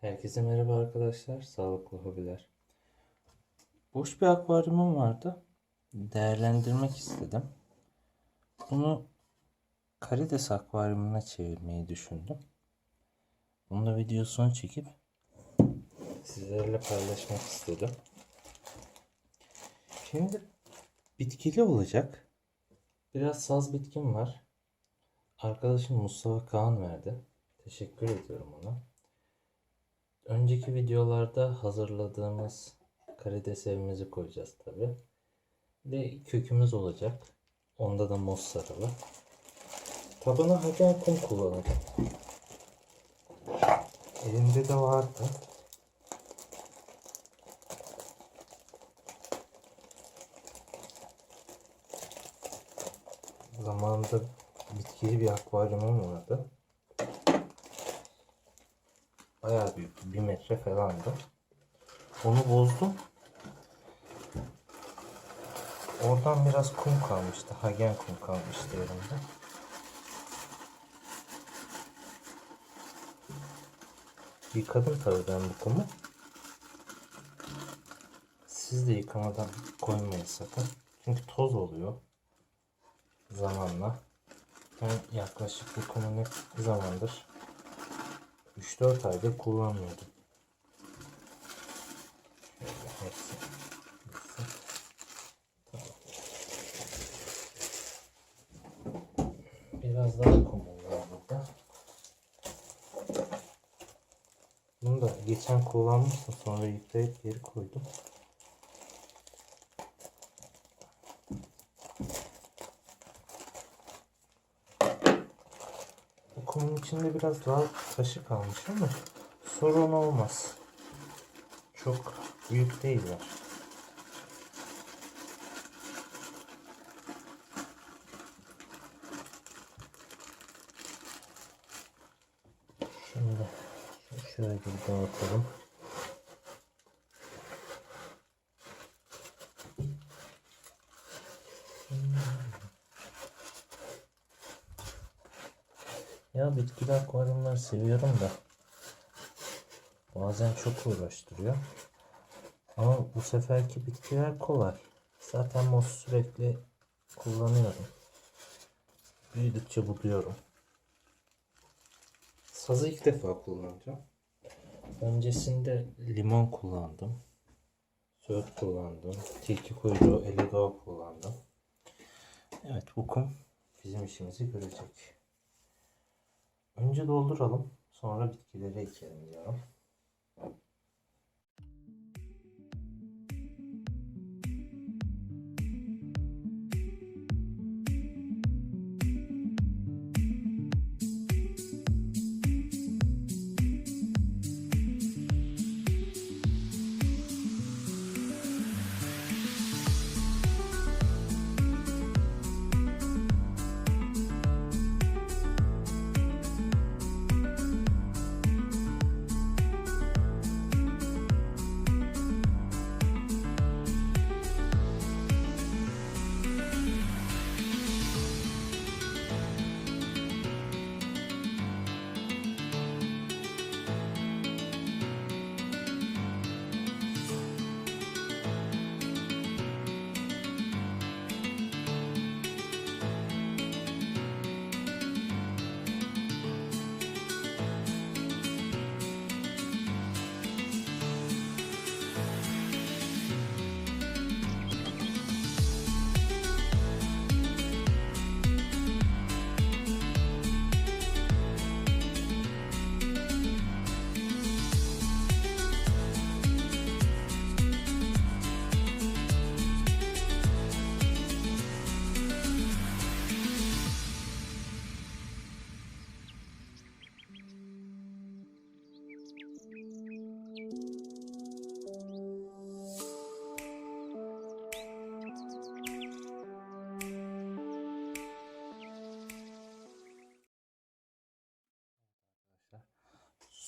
Herkese merhaba arkadaşlar. Sağlıklı hobiler. Boş bir akvaryumum vardı. Değerlendirmek istedim. Bunu karides akvaryumuna çevirmeyi düşündüm. Bunu da videosunu çekip sizlerle paylaşmak istedim. Şimdi bitkili olacak. Biraz saz bitkim var. Arkadaşım Mustafa Kaan verdi. Teşekkür ediyorum ona. Önceki videolarda hazırladığımız karides evimizi koyacağız tabi. Ve kökümüz olacak. Onda da mos sarılı. Tabana hagen kum kullanacağım. Elimde de vardı. Zamanında bitkili bir akvaryumum vardı. Bayağı büyük. Bir metre falandı. Onu bozdum. Oradan biraz kum kalmıştı. Hagen kum kalmıştı elimde. Yıkadım tabii ben bu kumu. Siz de yıkamadan koymayın sakın. Çünkü toz oluyor. Zamanla. Ben yaklaşık bu kumu ne zamandır 3-4 aydır kullanmıyordum. Şöyle hepsi. Biraz daha kumum var burada. Bunu da geçen kullanmıştım sonra yıkayıp geri koydum. Kumun içinde biraz daha taşı kalmış ama sorun olmaz. Çok büyük değiller. Şimdi şöyle bir dağıtalım. Ya bitki akvaryumlar seviyorum da bazen çok uğraştırıyor. Ama bu seferki bitkiler kolay. Zaten mos sürekli kullanıyorum. Büyüdükçe buluyorum. Sazı ilk defa kullanacağım. Öncesinde limon kullandım. Söğüt kullandım. Tilki kuyruğu, elidoğa kullandım. Evet bu kum bizim işimizi görecek. Önce dolduralım. Sonra bitkileri ekelim diyorum.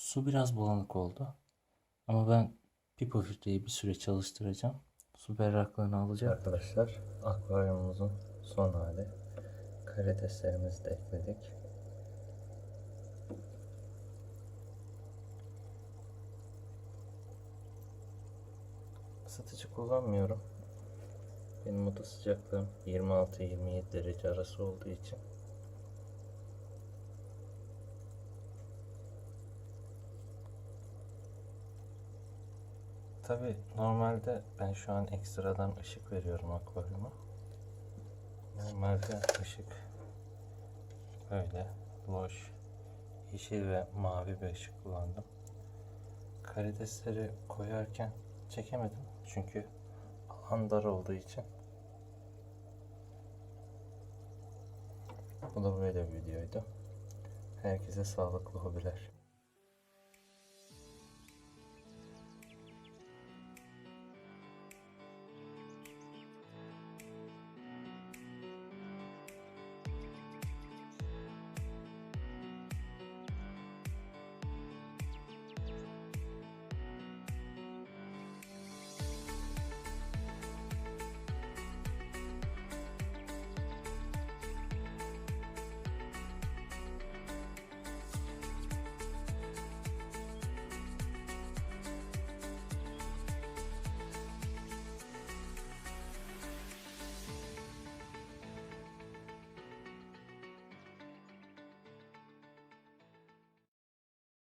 Su biraz bulanık oldu. Ama ben pipo filtreyi bir süre çalıştıracağım. Su berraklığını alacak. Arkadaşlar akvaryumumuzun son hali. Karideslerimizi de ekledik. Isıtıcı kullanmıyorum. Benim oda sıcaklığım 26-27 derece arası olduğu için Tabi normalde ben şu an ekstradan ışık veriyorum akvaryuma. Normalde ışık böyle loş yeşil ve mavi bir ışık kullandım. Karidesleri koyarken çekemedim çünkü alan dar olduğu için. Bu da böyle bir videoydu. Herkese sağlıklı hobiler.